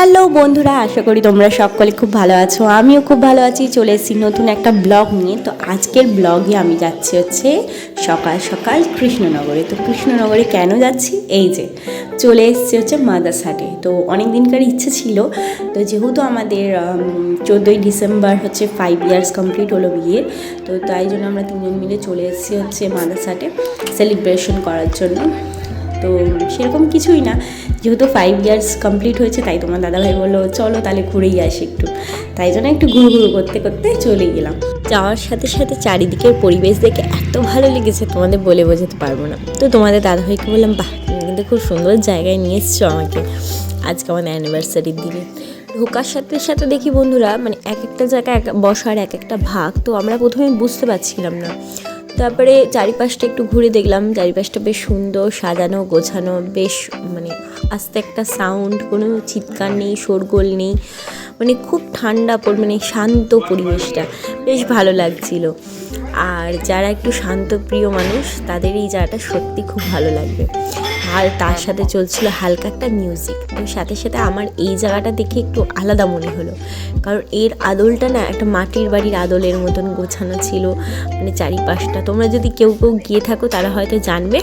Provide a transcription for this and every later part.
Hello বন্ধুরা, আশা করি তোমরা সকলে খুব ভালো আছো। আমিও খুব ভালো আছি, চলে এসেছি নতুন একটা ব্লগ নিয়ে। তো আজকের ব্লগে আমি যাচ্ছি হচ্ছে সকাল সকাল কৃষ্ণনগরে। তো কৃষ্ণনগরে কেন যাচ্ছি? এই যে, চলে এসেছি হচ্ছে মাদার্স হাটে তো অনেক দিনকার ইচ্ছে ছিল। তো যেহেতু আমাদের চোদ্দোই ডিসেম্বর হচ্ছে ফাইভ ইয়ার্স কমপ্লিট হলো বিয়ের, তো তাই জন্য আমরা তিনজন মিলে চলে এসেছি হচ্ছে মাদার্স হাটে সেলিব্রেশন করার জন্য। তো সেরকম কিছুই না। যেহেতু ফাইভ ইয়ার্স কমপ্লিট হয়েছে, তাই তোমার দাদাভাই বলল, চলো তাহলে ঘুরেই আসি একটু। তাই জন্য একটু ঘুরু ঘুরু করতে করতে চলে গেলাম। যাওয়ার সাথে সাথে চারিদিকের পরিবেশ দেখে এত ভালো লেগেছে, তোমাদের বলে বোঝাতে পারব না। তো তোমাদের দাদাভাইকে বললাম, বাহ, তুমি কিন্তু খুব সুন্দর জায়গায় নিয়ে এসছো আমাকে। আজকে আমাদের অ্যানিভার্সারির দিনে। ঢোকার সাথে সাথে দেখি বন্ধুরা মানে এক একটা জায়গায় এক বসার এক একটা ভাগ, তো আমরা প্রথমে বুঝতে পারছিলাম না। তারপরে চারিপাশটা একটু ঘুরে দেখলাম। চারিপাশটা বেশ সুন্দর, সাজানো, গোছানো, বেশ মানে আস্তে একটা সাউন্ড কোনো চিৎকার নেই, শোরগোল নেই। মানে খুব ঠান্ডা মানে শান্ত পরিবেশটা। বেশ ভালো লাগছিল। আর যারা একটু শান্তপ্রিয় মানুষ তাদের এই জায়গাটা সত্যি খুব ভালো লাগবে। আর তার সাথে চলছিল হালকা একটা মিউজিক তো সাথে সাথে আমার এই জায়গাটা দেখে একটু আলাদা মনে হলো। কারণ এর আদলটা না একটা মাটির বাড়ির আদলের মতন গোছানো ছিল। মানে চারিপাশটা। তোমরা যদি কেউ কেউ গিয়ে থাকো, তারা হয়তো জানবে।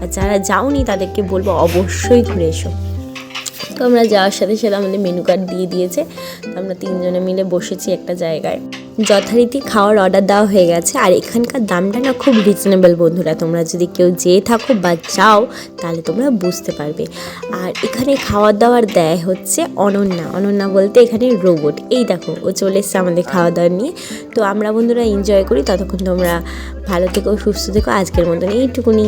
আর যারা যাওনি, তাদেরকে বলব অবশ্যই ঘুরে এসো। তো আমরা যাওয়ার সাথে সাথে আমাদের মেনু কার্ড দিয়ে দিয়েছে। আমরা তিনজনে মিলে বসেছি একটা জায়গায়। যথারীতি খাওয়ার অর্ডার দেওয়া হয়ে গেছে। আর এখানকার দামটা না খুব রিজনেবল বন্ধুরা। তোমরা যদি কেউ যেয়ে থাকো বা যাও, তাহলে তোমরা বুঝতে পারবে। আর এখানে খাওয়ার দাওয়ার দেয় হচ্ছে অনন্যা। অনন্যা বলতে এখানে রোবট এই দেখো, ও চলে এসছে আমাদের খাওয়া দাওয়া নিয়ে। তো আমরা বন্ধুরা এনজয় করি। ততক্ষণ তোমরা ভালো থেকো, সুস্থ থেকো। আজকের মতন এইটুকুনি।